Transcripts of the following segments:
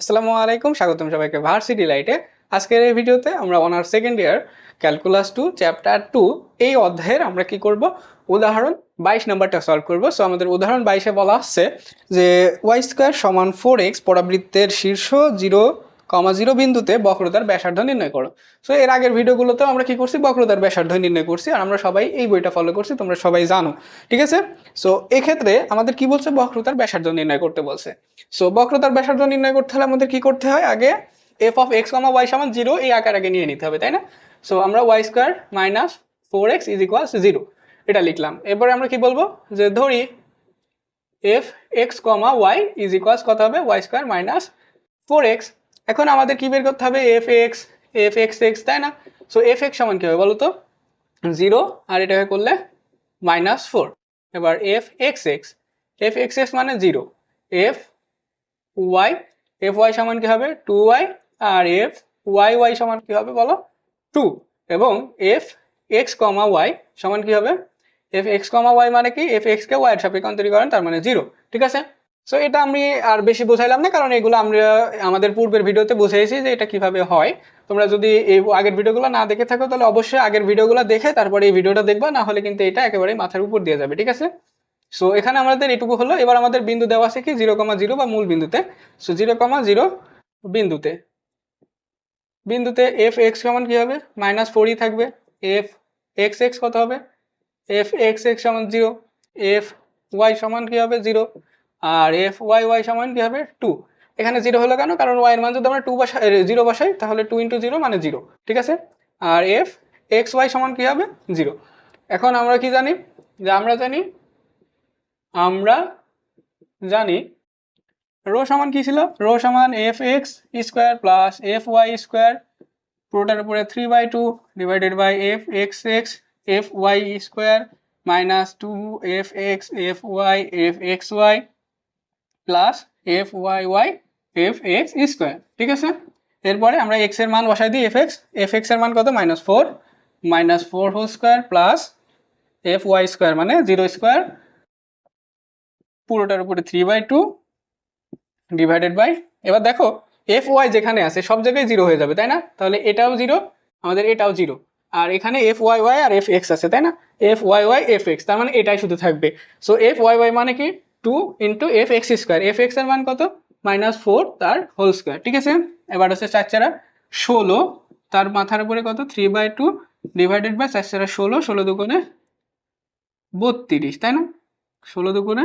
আসসালামু আলাইকুম, স্বাগতম সবাইকে ভার্সিটি লাইটে আজকের এই ভিডিওতে আমরা honours second year calculus two chapter two এই অধ্যায়ের আমরা কি করব? উদাহরণ বাইশ নাম্বারটা সলভ করব। সো আমাদের উদাহরণ বাইশে বলা আসছে যে ওয়াই স্কোয়ার সমান ফোর এক্স পরাবৃত্তের শীর্ষ জিরো কমা জিরো বিন্দুতে বক্রতার ব্যাসার্ধ নির্ণয় করো। সো এর আগের ভিডিওগুলোতেও আমরা কি করছি? বক্রতার ব্যাসার্ধ নির্ণয় করছি আর আমরা সবাই এই বইটা ফলো করছি, তোমরা সবাই জানো। ঠিক আছে? সো এক্ষেত্রে আমাদের কি বলছে? বক্রতার ব্যাসার্ধ নির্ণয় করতে বলছে। সো বক্রতার ব্যাসার্ধ নির্ণয় করতে হলে আমাদের কি করতে হয়? আগে F of X comma Y সমান জিরো এই আকার আগে নিয়ে নিতে হবে, তাই না? সো আমরা Y square minus four X is equals zero এটা লিখলাম। এরপরে আমরা কি বলব? যে ধরি F X comma Y is equals কত হবে? Y square minus four X এখন আমাদের কি বের করতে হবে? F X F X X তাই না? সো এফ এক্স সমান কি হবে বলো তো? জিরো আর এটাকে করলে মাইনাস ফোর এবার F X X F X X মানে zero F Y F Y সমান কি হবে? টু ওয়াই আর এফ ওয়াই ওয়াই সমান কি হবে বলো? টু এবং এফ এক্স কমা ওয়াই সমান কি হবে? এফ এক্স কমা ওয়াই মানে কি? এফ এক্সকে ওয়াইয়ের সাপেক্ষে অন্তরীকরণ, তার মানে জিরো ঠিক আছে? সো এটা আমি আর বেশি বোঝাইলাম না, কারণ এগুলো আমরা আমাদের পূর্বের ভিডিওতে বুঝিয়েছি যে এটা কীভাবে হয়। তোমরা যদি এই আগের ভিডিওগুলো না দেখে থাকো, তাহলে অবশ্যই আগের ভিডিওগুলো দেখে তারপরে এই ভিডিওটা দেখবা, না হলে কিন্তু এটা একেবারে মাথার উপর দিয়ে যাবে, ঠিক আছে? সো এখানে আমাদের এটুকু হলো। এবার আমাদের বিন্দু দেওয়া আছে কি? জিরো কমা জিরো বা মূল বিন্দুতে। সো জিরো কমা জিরো বিন্দুতে। বিন্দুতে এফ এক্স সমান কি হবে? মাইনাস ফোরই থাকবে। এফ এক্স এক্স কত হবে? এফ এক্স এক্স সমান জিরো। এফ ওয়াই সমান কি হবে? জিরো। আর এফ ওয়াই ওয়াই সমান কী হবে? টু এখানে জিরো হলো কেন? কারণ ওয়াই এর মান যদি আমরা টু বসাই জিরো বসাই, তাহলে টু ইন্টু জিরো মানে জিরো ঠিক আছে? আর এফ এক্স ওয়াই সমান কী হবে? জিরো এখন আমরা কি জানি? যে আমরা জানি আমরা জানি, রো সমান কী ছিল? রো সমান F X square plus F Y square পুরোটার উপরে three by two divided by F X X F Y square minus two F X F Y F X Y plus F Y Y F X square ঠিক আছে? এরপরে আমরা এক্সের মান বসাই দিই এফ এক্স এফ এক্সের মান কত? Minus four minus four whole square plus F Y square মানে জিরো স্কোয়ার পুরোটার উপরে three by two divided by এবার দেখো এফ ওয়াই যেখানে আছে, সব জায়গায় জিরো হয়ে যাবে, তাই না? তাহলে এটাও জিরো আমাদের এটাও জিরো আর এখানে এফ ওয়াই ওয়াই আর এফ এক্স আছে, তাই না? F Y Y F X তার মানে এটাই শুধু থাকবে। সো এফ ওয়াই ওয়াই মানে কি? Two into F X square F এক্সের মান কত? মাইনাস ফোর তার হোল স্কোয়ার ঠিক আছে? এবার হচ্ছে চার চারা ষোলো, তার মাথার উপরে কত? Three by two divided by চার চারা ষোলো ষোলো দুগুণে বত্রিশ, তাই না? ষোলো দুগুণে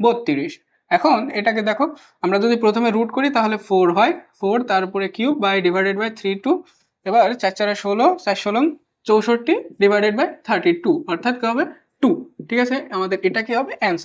বত্রিশ। এখন এটাকে দেখো, আমরা যদি প্রথমে রুট করি তাহলে ফোর হয়। ফোর তারপরে cube by divided by three two এবার চার চারা ষোলো চার ষোলো চৌষট্টি ডিভাইডেড বাই থার্টি টু অর্থাৎ কি হবে? টু ঠিক আছে? আমাদের এটা কি হবে? অ্যান্সার